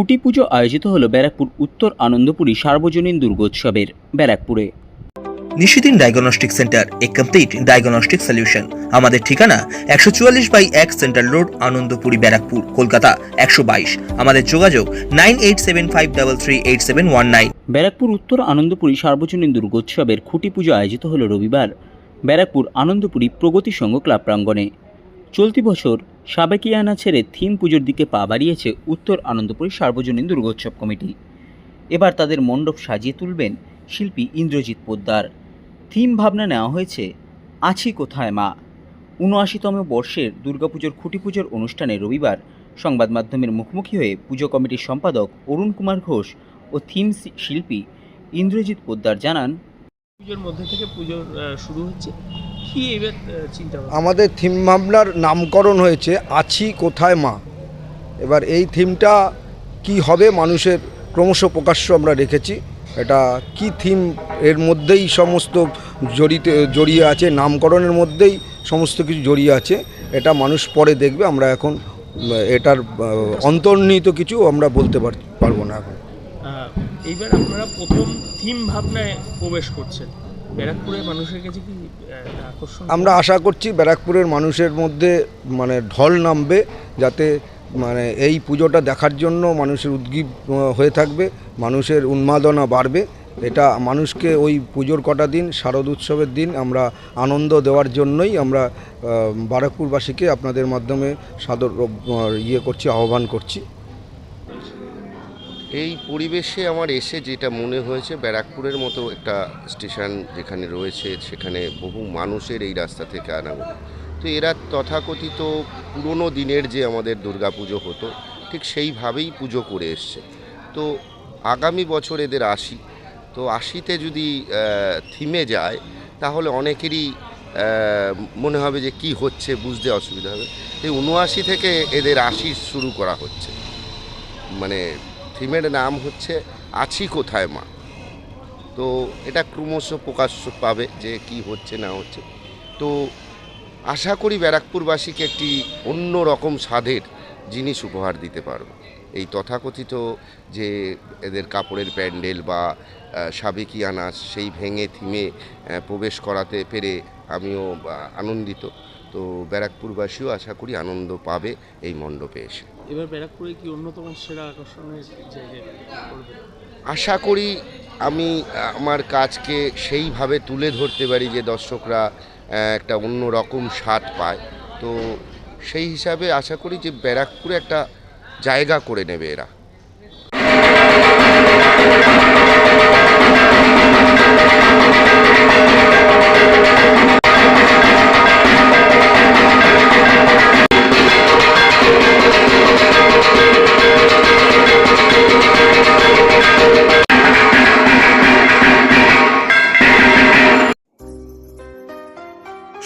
খুঁটি পুজো আয়োজিত হল ব্যারাকপুর উত্তর আনন্দপুরী সার্বজনীন দুর্গোৎসবের ব্যারাকপুরে। Nishidin diagnostic centre a complete diagnostic solution. আমাদের ঠিকানা একশো চুয়াল্লিশ বাই এক সেন্ট্রাল রোড আনন্দপুরি ব্যারাকপুর কলকাতা একশো বাইশ। আমাদের যোগাযোগ nine eight seven five double three eight seven one nine. Barrackpore উত্তর আনন্দপুরী সার্বজনীন দুর্গোৎসবের খুঁটি পুজো আয়োজিত হলো রবিবার। ব্যারাকপুর আনন্দপুরী প্রগতি সংঘ ক্লাব প্রাঙ্গণে। চলতি বছর সাবেকিয়ানা ছেড়ে থিম পুজোর দিকে পা বাড়িয়েছে উত্তর আনন্দপুরী সার্বজনীন দুর্গোৎসব কমিটি। এবার তাদের মণ্ডপ সাজিয়ে তুলবেন শিল্পী ইন্দ্রজিৎ পোদ্দার। থিম ভাবনা নেওয়া হয়েছে, আছি কোথায় মা? উনআশিতম বর্ষের দুর্গাপুজোর খুঁটি পুজোর অনুষ্ঠানে রবিবার সংবাদ মাধ্যমের মুখোমুখি হয়ে পুজো কমিটির সম্পাদক অরুণ কুমার ঘোষ ও থিম শিল্পী ইন্দ্রজিৎ পোদ্দার জানান, পুজোর মধ্যে থেকে পুজোর শুরু হচ্ছে। কি এবার চিন্তা আমাদের থিম ভাবনার নামকরণ হয়েছে আছি কোথায় মা? এবার এই থিমটা কি হবে মানুষের ক্রমশ প্রকাশ্য আমরা রেখেছি। এটা কি থিম এর মধ্যেই সমস্ত জড়িত জড়িয়ে আছে নামকরণের মধ্যেই সমস্ত কিছু জড়িয়ে আছে এটা মানুষ পরে দেখবে আমরা এখন এটার অন্তর্নিহিত কিছু আমরা বলতে পার- পারব না এখন। এইবার আপনারা প্রথম থিম ভাবনায় প্রবেশ করছেন। আমরা আশা করছি ব্যারাকপুরের মানুষের মধ্যে মানে ঢল নামবে যাতে মানে এই পুজোটা দেখার জন্য মানুষের উদ্গীব হয়ে থাকবে, মানুষের উন্মাদনা বাড়বে। এটা মানুষকে ওই পুজোর কটা দিন, শারদ উৎসবের দিন আমরা আনন্দ দেওয়ার জন্যই আমরা বারাকপুরবাসীকে আপনাদের মাধ্যমে সাদর ইয়ে করছি, আহ্বান করছি। এই পরিবেশে আমার এসে যেটা মনে হয়েছে, ব্যারাকপুরের মতো একটা স্টেশন যেখানে রয়েছে, সেখানে বহু মানুষের এই রাস্তা থেকে আনাগো তো এরা তথাকথিত পুরনো দিনের যে আমাদের দুর্গাপুজো হতো, ঠিক সেইভাবেই পুজো করে এসছে। তো আগামী বছর এদের আশি। তো আশিতে যদি থিমে যায়, তাহলে অনেকেরই মনে হবে যে কি হচ্ছে, বুঝতে অসুবিধা হবে। এই উনআশি থেকে এদের আশি শুরু করা হচ্ছে। মানে থিমের নাম হচ্ছে আছি কোথায় মা? তো এটা ক্রমশ প্রকাশ্য পাবে যে কি হচ্ছে, না হচ্ছে। তো আশা করি ব্যারাকপুরবাসীকে একটি অন্য রকম স্বাদের জিনিস উপহার দিতে পারব। এই তথাকথিত যে এদের কাপড়ের প্যান্ডেল বা সাবেকি আনাস সেই ভেঙে থিমে প্রবেশ করাতে পেরে আমিও আনন্দিত। তো ব্যারাকপুরবাসীও আশা করি আনন্দ পাবে এই মণ্ডপে এসে। এবার ব্যারাকপুরে কি অন্যতম সেরা আকর্ষণের আশা করি আমি আমার কাজকে সেইভাবে তুলে ধরতে পারি যে দর্শকরা একটা অন্য রকম স্বাদ পায়। তো সেই হিসাবে আশা করি যে ব্যারাকপুরে একটা জায়গা করে নেবে এরা।